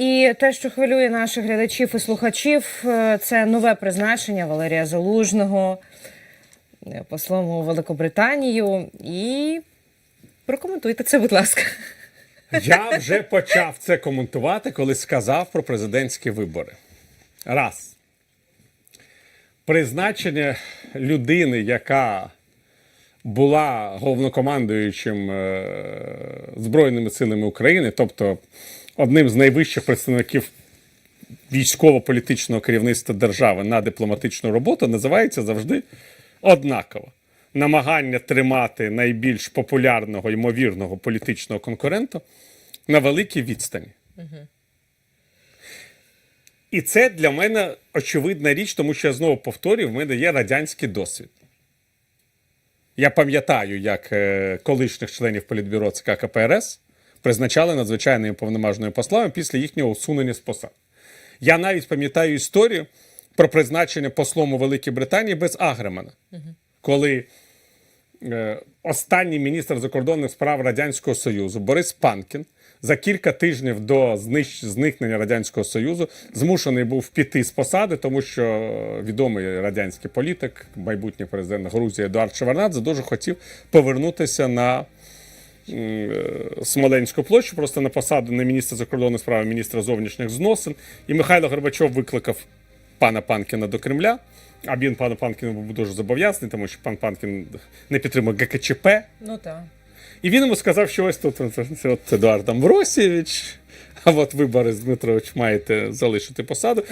І те, що хвилює наших глядачів і слухачів, е, це нове призначення Валерія Залужного е, послом у Великобританію. І прокоментуйте це, будь ласка. Я вже почав це коментувати, коли сказав про президентські вибори. Раз. Призначення людини, яка була головнокомандуючим е, Збройними силами України, тобто одним з найвищих представників військово-політичного керівництва держави на дипломатичну роботу, називається завжди однаково. Намагання тримати найбільш популярного ймовірного політичного конкурента на великій відстані. І це для мене очевидна річ, тому що я знову повторюю, в мене є радянський досвід. Я пам'ятаю, як е, колишніх членів політбюро ЦК КПРС призначали надзвичайними повномажними послами після їхнього усунення з посад. Я навіть пам'ятаю історію про призначення послом у Великій Британії без Агремана, коли е, останній міністр закордонних справ Радянського Союзу Борис Панкін за кілька тижнів до знищ- зникнення Радянського Союзу змушений був піти з посади, тому що е, відомий радянський політик, майбутній президент Грузії Едуард Шеварнадзе дуже хотів повернутися на Смоленську площу, просто на посаду на міністра закордонних справ, міністра зовнішніх зносин. І Михайло Горбачов викликав пана Панкіна до Кремля. А він пану Панкіну був дуже зобов'язаний, тому що пан Панкін не підтримує ГКЧП. Ну так. І він йому сказав, що ось тут от, Едуард Амбросійович, а от ви, Борис Дмитрович, маєте залишити посаду.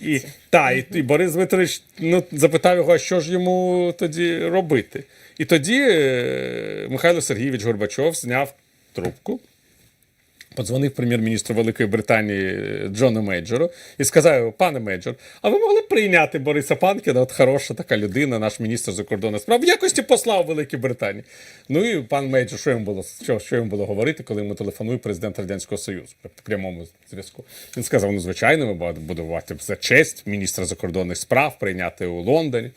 І, та, і, і Борис Дмитрович ну, запитав його, а що ж йому тоді робити. І тоді е, Михайло Сергійович Горбачов зняв трубку, подзвонив прем'єр-міністру Великої Британії е, Джону Мейджору і сказав: пане Мейджор, а ви могли прийняти Бориса Панкіна, от хороша така людина, наш міністр закордонних справ, в якості посла у Великій Британії. Ну і пан Мейджор, що йому було, що, що йому було говорити, коли йому телефонує президент Радянського Союзу при прямому зв'язку. Він сказав: ну, звичайно, ми будувати за честь міністра закордонних справ прийняти у Лондоні.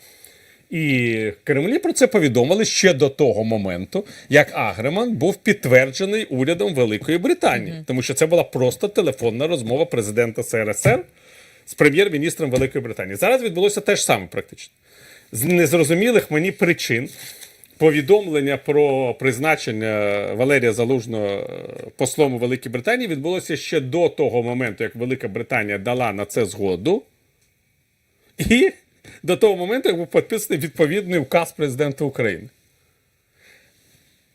І Кремлі про це повідомили ще до того моменту, як Агреман був підтверджений урядом Великої Британії, тому що це була просто телефонна розмова президента СРСР з прем'єр-міністром Великої Британії. Зараз відбулося те ж саме практично. З незрозумілих мені причин повідомлення про призначення Валерія Залужного е, послом у Великій Британії відбулося ще до того моменту, як Велика Британія дала на це згоду. І до того моменту, як був підписаний відповідний указ президента України.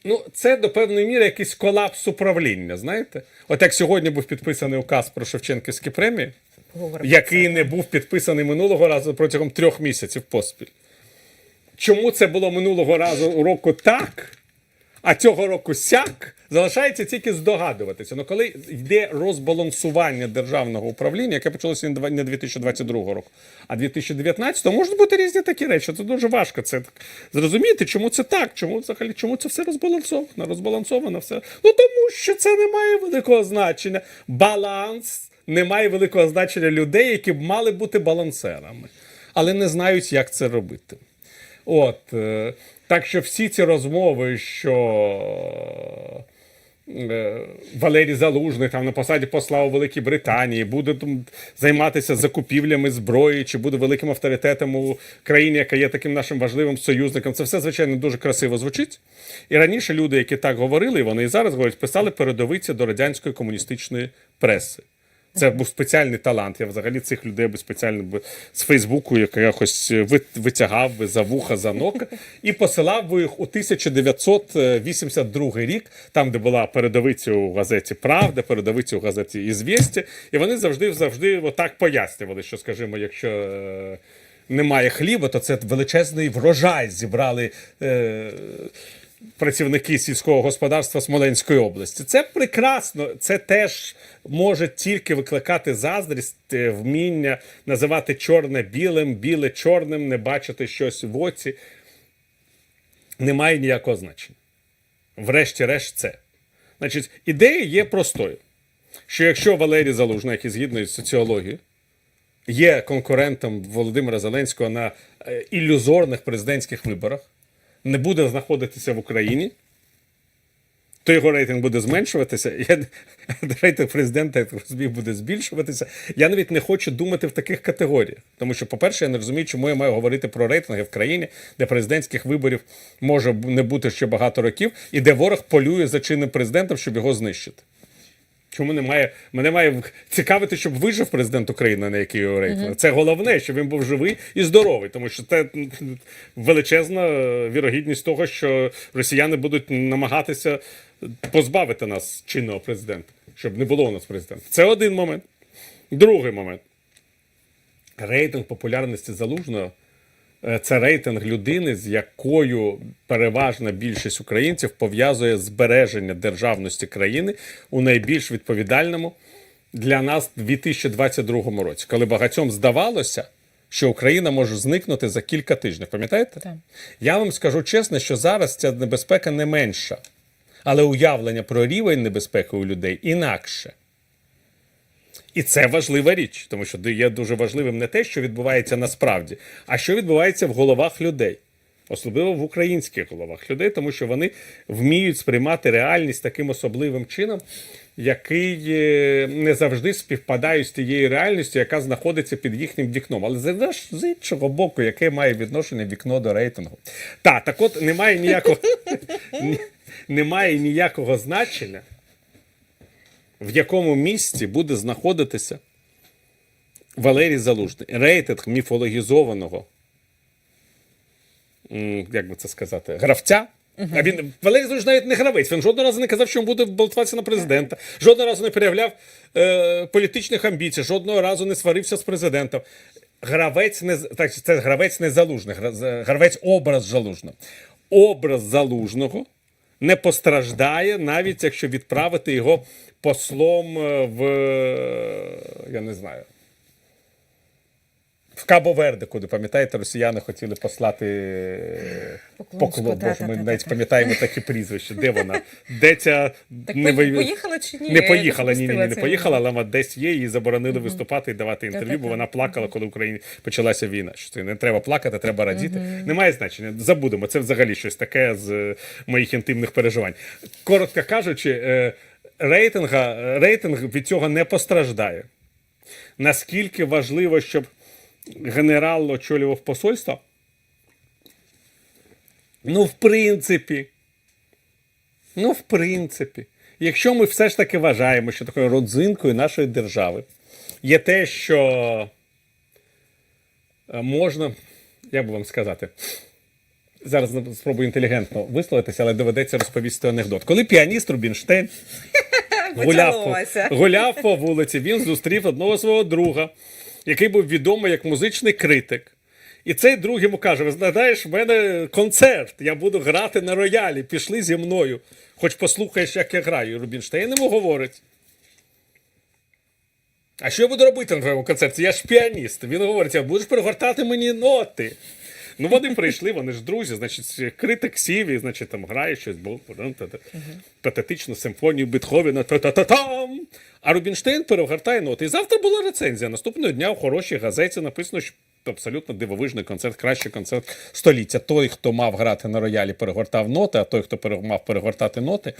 Ну, це до певної міри якийсь колапс управління, знаєте? От як сьогодні був підписаний указ про Шевченківські премії, Говоримо який не був підписаний минулого разу протягом трьох місяців поспіль. Чому це було минулого разу року так, а цього року сяк, залишається тільки здогадуватися. Ну, коли йде розбалансування державного управління, яке почалося не 2022 року, а 2019, то можуть бути різні такі речі. Це дуже важко це зрозуміти, чому це так, чому взагалі чому це все розбалансовано, розбалансовано все. Ну тому що це не має великого значення. Баланс не має великого значення людей, які б мали бути балансерами, але не знають, як це робити. От, е, так що всі ці розмови, що Валерій Залужний там на посаді посла у Великій Британії буде займатися закупівлями зброї, чи буде великим авторитетом у країні, яка є таким нашим важливим союзником. Це все, звичайно, дуже красиво звучить. І раніше люди, які так говорили, вони і зараз говорять, писали передовиці до радянської комуністичної преси. Це був спеціальний талант. Я взагалі цих людей би спеціально би з Фейсбуку якось витягав би за вуха, за ног і посилав би їх у 1982 рік, там, де була передовиця у газеті Правда, передовиця у газеті Ізвєстя. І вони завжди завжди отак пояснювали, що, скажімо, якщо. е, Немає хліба, то це величезний врожай зібрали е, працівники сільського господарства Смоленської області. Це прекрасно. Це теж може тільки викликати заздрість, е, вміння називати чорне білим, біле чорним, не бачити щось в оці. Немає ніякого значення. Врешті-решт, це. Значить, ідея є простою: що якщо Валерій Залужний, який згідно із соціологією, є конкурентом Володимира Зеленського на е, ілюзорних президентських виборах, не буде знаходитися в Україні, то його рейтинг буде зменшуватися. Я, рейтинг президента, я розумію, буде збільшуватися. Я навіть не хочу думати в таких категоріях. Тому що, по-перше, я не розумію, чому я маю говорити про рейтинги в країні, де президентських виборів може не бути ще багато років, і де ворог полює за чинним президентом, щоб його знищити. Чому немає? Мене має цікавити, щоб вижив президент України, на який його рейтинг. Це головне, щоб він був живий і здоровий, тому що це величезна вірогідність того, що росіяни будуть намагатися позбавити нас чинного президента, щоб не було у нас президента. Це один момент. Другий момент. Рейтинг популярності залужного це рейтинг людини, з якою переважна більшість українців пов'язує збереження державності країни у найбільш відповідальному для нас 2022 році, коли багатьом здавалося, що Україна може зникнути за кілька тижнів. Пам'ятаєте? Так. Я вам скажу чесно, що зараз ця небезпека не менша, але уявлення про рівень небезпеки у людей інакше. І це важлива річ, тому що є дуже важливим не те, що відбувається насправді, а що відбувається в головах людей. Особливо в українських головах людей, тому що вони вміють сприймати реальність таким особливим чином, який е, не завжди співпадає з тією реальністю, яка знаходиться під їхнім вікном. Але з, іншого боку, яке має відношення вікно до рейтингу. Та, так от немає ніякого, немає ніякого значення, в якому місці буде знаходитися Валерій Залужний. Рейтинг міфологізованого, як би це сказати, гравця. А він Валерій Залужний навіть не гравець. Він жодного разу не казав, що він буде балотуватися на президента. Жодного разу не переявляв е, політичних амбіцій, жодного разу не сварився з президентом. Гравець не так, це гравець не залужний, гравець образ залужного. Образ залужного не постраждає, навіть якщо відправити його послом е, в е, я не знаю. В Кабо Верде, куди пам'ятаєте, росіяни хотіли послати е, поклон. Боже, ми навіть пам'ятаємо такі прізвища. Де вона? Де ця Так не пої- поїхала чи ні? Не поїхала, ні, ні, ні, не поїхала, але вона десь є, її заборонили виступати і давати інтерв'ю, бо вона плакала, коли в Україні почалася війна. Що це не треба плакати, треба радіти. Немає значення. Забудемо. Це взагалі щось таке з е, моїх інтимних переживань. Коротко кажучи, е, рейтинга, рейтинг від цього не постраждає. Наскільки важливо, щоб генерал очолював посольство? Ну, в принципі. Ну, в принципі, якщо ми все ж таки вважаємо, що такою родзинкою нашої держави є те, що е, можна, як би вам сказати, зараз спробую інтелігентно висловитися, але доведеться розповісти анекдот. Коли піаніст Рубінштейн гуляв по, гуляв по вулиці, він зустрів одного свого друга, який був відомий як музичний критик. І цей друг йому каже: Ви знаєш, в мене концерт, я буду грати на роялі, пішли зі мною. Хоч послухаєш, як я граю. Рубінштейн йому говорить. А що я буду робити на твоєму концерті? Я ж піаніст. Він говорить: будеш перегортати мені ноти. Ну, вони прийшли, вони ж друзі, значить, критик сів і, значить, там грає щось, бо ну, патетичну симфонію Бетховена, та-та-та-там. А Рубінштейн перегортає ноти. І завтра була рецензія. Наступного дня в хорошій газеті написано, що абсолютно дивовижний концерт, кращий концерт століття. Той, хто мав грати на роялі, перегортав ноти, а той, хто мав перегортати ноти,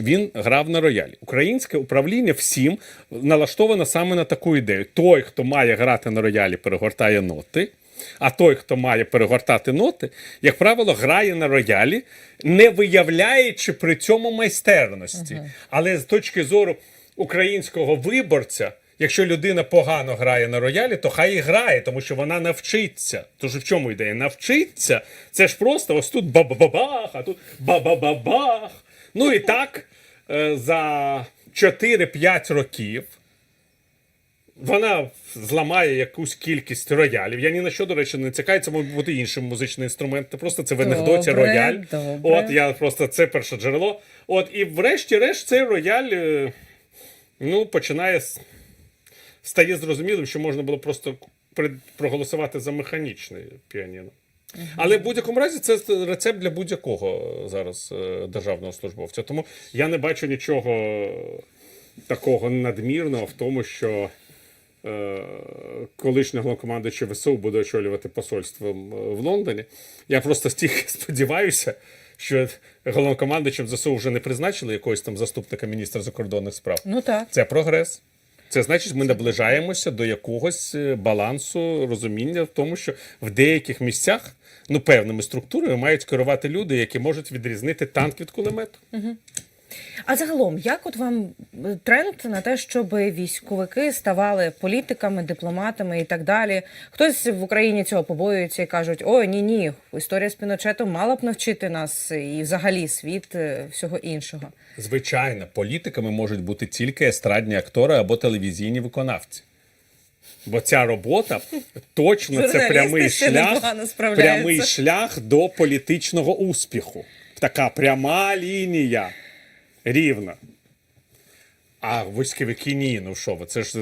він грав на роялі. Українське управління всім налаштовано саме на таку ідею. Той, хто має грати на роялі, перегортає ноти. А той, хто має перегортати ноти, як правило, грає на роялі, не виявляючи при цьому майстерності. Але з точки зору українського виборця, якщо людина погано грає на роялі, то хай і грає, тому що вона навчиться. Тож в чому ідея? Навчиться. Це ж просто ось тут ба-ба-ба-бах, а тут ба-ба-ба-бах. Ну і так е, за 4-5 років вона зламає якусь кількість роялів. Я ні на що, до речі, не цікаю, це може бути іншим музичним інструментом. Просто це в анекдоті Добре, рояль. добре. От я просто це перше джерело. От, і врешті-решт цей рояль е, ну, починає стає зрозумілим, що можна було просто проголосувати за механічне піаніно. Але в будь-якому разі це рецепт для будь-якого зараз е, державного службовця. Тому я не бачу нічого такого надмірного в тому, що е, колишній головнокомандуючий ВСУ буде очолювати посольство м, в Лондоні. Я просто стільки сподіваюся, що головнокомандуючим ЗСУ вже не призначили якогось там заступника міністра закордонних справ. Ну так. Це прогрес. Це значить, ми наближаємося до якогось е, балансу розуміння в тому, що в деяких місцях ну певними структурами мають керувати люди, які можуть відрізнити танк від кулемету. А загалом, як от вам е, тренд на те, щоб військовики ставали політиками, дипломатами і так далі? Хтось в Україні цього побоюється і кажуть: ой, ні, ні, історія з Піночетом мала б навчити нас і взагалі світ е, всього іншого. Звичайно, політиками можуть бути тільки естрадні актори або телевізійні виконавці. Бо ця робота точно це прямий шлях, прямий шлях до політичного успіху. Така пряма лінія. Рівна. А військовики ні, ну що ви, це ж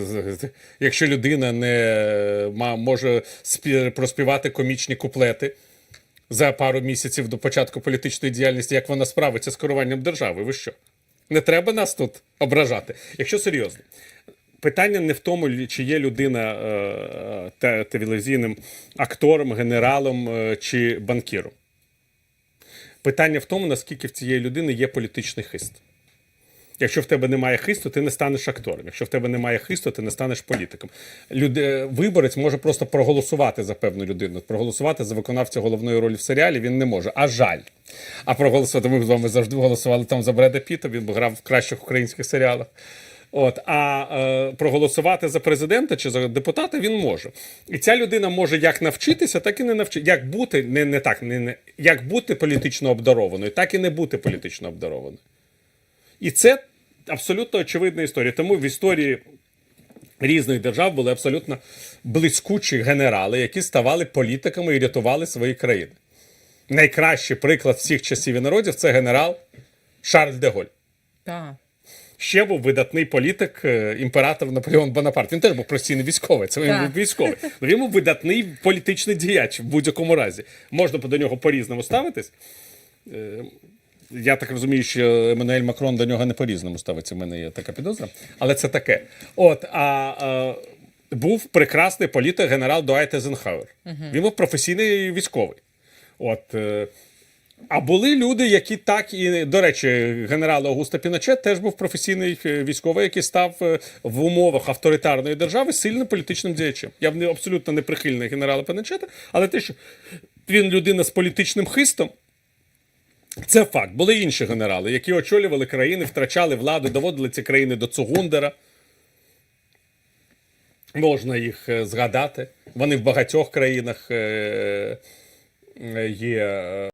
якщо людина не може проспівати комічні куплети за пару місяців до початку політичної діяльності, як вона справиться з керуванням держави, ви що? Не треба нас тут ображати. Якщо серйозно, питання не в тому, чи є людина е, те- телевізійним актором, генералом е, чи банкіром. Питання в тому, наскільки в цієї людини є політичний хист. Якщо в тебе немає хисту, ти не станеш актором. Якщо в тебе немає хисту, ти не станеш політиком. Люди, виборець може просто проголосувати за певну людину, проголосувати за виконавця головної ролі в серіалі він не може. А жаль. А проголосувати ми з вами завжди голосували там за Бреда Піта, він грав в кращих українських серіалах. От, а е, проголосувати за президента чи за депутата він може. І ця людина може як навчитися, так і не навчитися. Як бути, не, не так, не, не, як бути політично обдарованою, так і не бути політично обдарованою. І це абсолютно очевидна історія. Тому в історії різних держав були абсолютно блискучі генерали, які ставали політиками і рятували свої країни. Найкращий приклад всіх часів і народів це генерал Шарль де Голь. Так. Ще був видатний політик, е, імператор Наполеон Бонапарт. Він теж був професійний військовий. Це він був військовий. Але він був видатний політичний діяч в будь-якому разі. Можна до нього по-різному ставитись. Я так розумію, що Еммануель Макрон до нього не по-різному ставиться. У мене є така підозра. Але це таке. От, а е, був прекрасний політик генерал Дуайт Езенхауер. Він був професійний військовий. От, е, а були люди, які так і до речі, генерал Аугусто Піночет теж був професійний е, військовий, який став е, в умовах авторитарної держави сильним політичним діячем. Я абсолютно не прихильний генерала Піночета, але те, що він людина з політичним хистом. Це факт. Були інші генерали, які очолювали країни, втрачали владу, доводили ці країни до Цугундера. Можна їх е, згадати. Вони в багатьох країнах е, е, є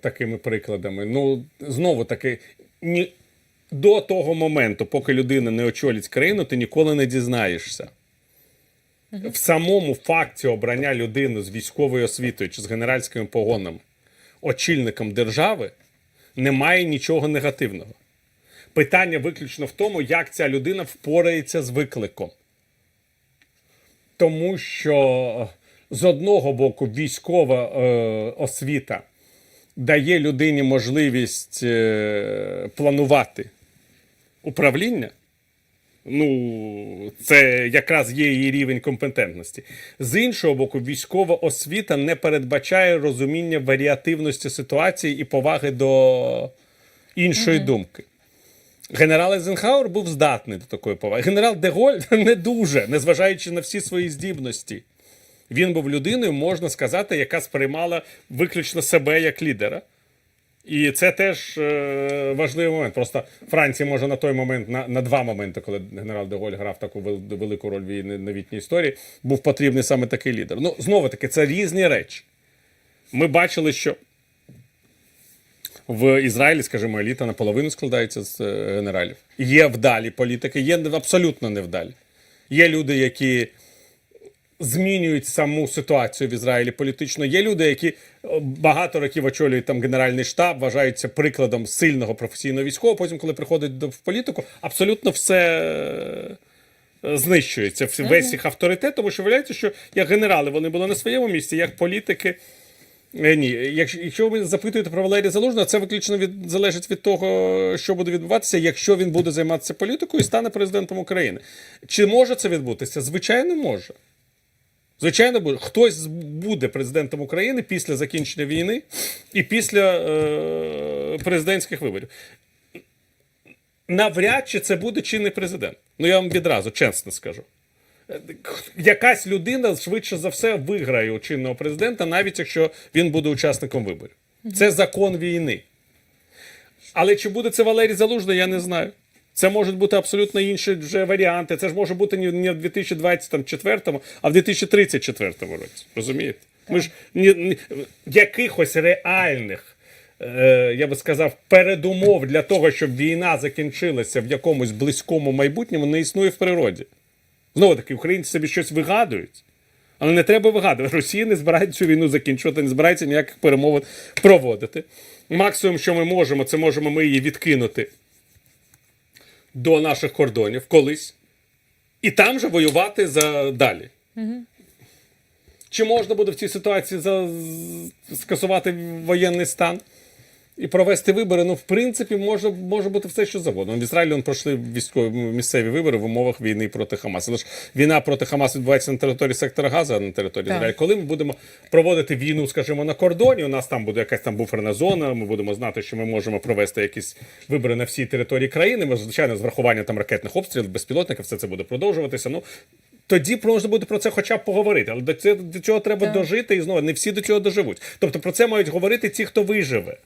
такими прикладами. Ну, знову таки, ні, до того моменту, поки людина не очолить країну, ти ніколи не дізнаєшся. В самому факті обрання людини з військовою освітою чи з генеральськими погонами очільником держави немає нічого негативного. Питання виключно в тому, як ця людина впорається з викликом. Тому що з одного боку військова е, освіта дає людині можливість е, планувати управління. Ну, це якраз є її рівень компетентності. З іншого боку, військова освіта не передбачає розуміння варіативності ситуації і поваги до іншої думки. Генерал Ейзенхауер був здатний до такої поваги. Генерал Деголь не дуже, незважаючи на всі свої здібності. Він був людиною, можна сказати, яка сприймала виключно себе як лідера. І це теж е, важливий момент. Просто Франція може на той момент, на, на два моменти, коли генерал Деголь грав таку велику роль в її новітній історії, був потрібний саме такий лідер. Ну, знову таки, це різні речі. Ми бачили, що в Ізраїлі, скажімо, еліта наполовину складається з е, генералів. Є вдалі політики, є абсолютно невдалі. Є люди, які змінюють саму ситуацію в Ізраїлі політично. Є люди, які багато років очолюють там генеральний штаб, вважаються прикладом сильного професійного військового. Потім, коли приходять до в політику, абсолютно все. е, Знищується весь їх авторитет, тому що виявляється, що як генерали вони були на своєму місці, як політики. Е, Ні, якщо, якщо ви запитуєте про Валерія Залужного, це виключно від, залежить від того, що буде відбуватися, якщо він буде займатися політикою і стане президентом України. Чи може це відбутися? Звичайно, може. Звичайно, буде. Хтось буде президентом України після закінчення війни і після е, президентських виборів. Навряд чи це буде чинний президент. Ну я вам відразу чесно скажу. Якась людина швидше за все виграє у чинного президента, навіть якщо він буде учасником виборів. Це закон війни. Але чи буде це Валерій Залужний, я не знаю. Це можуть бути абсолютно інші вже варіанти. Це ж може бути не в 2024, а в 2034 році. Розумієте? Ми ж ні, ні, якихось реальних, е, я би сказав, передумов для того, щоб війна закінчилася в якомусь близькому майбутньому, не існує в природі. Знову таки, українці собі щось вигадують. Але не треба вигадувати. Росія не збирається цю війну закінчувати, не збирається ніяких перемовин проводити. Максимум, що ми можемо, це можемо ми її відкинути до наших кордонів колись. І там же воювати за далі. Чи можна буде в цій ситуації за... скасувати воєнний стан і провести вибори? Ну, в принципі, може, може бути все, що завгодно. В Ізраїлі он пройшли військові місцеві вибори в умовах війни проти Хамасу. Але ж війна проти Хамасу відбувається на території сектора Газу, а на території Так. Ізраїлю. Коли ми будемо проводити війну, скажімо, на кордоні, у нас там буде якась там буферна зона. Ми будемо знати, що ми можемо провести якісь вибори на всій території країни. Ми, звичайно, з врахуванням там ракетних обстрілів, безпілотників, все це буде продовжуватися. Ну тоді можна буде про це хоча б поговорити. Але до цього, до цього треба дожити, і знову не всі до цього доживуть. Тобто про це мають говорити ті, хто виживе.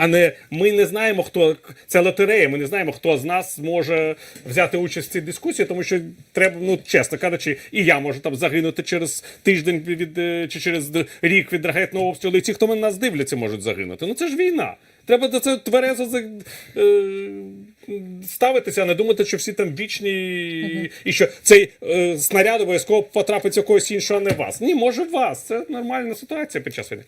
А не ми не знаємо, хто це лотерея. Ми не знаємо, хто з нас може взяти участь в цій дискусії, тому що треба, ну чесно кажучи, і я можу там загинути через тиждень від е, чи через рік від ракетного обстрілу. І ті, хто мене нас дивляться, можуть загинути. Ну це ж війна. Треба до цього тверезо е, ставитися, а не думати, що всі там вічні, і- і що цей е, снаряд обов'язково потрапить в когось іншого, а не вас. Ні, може вас. Це нормальна ситуація під час війни.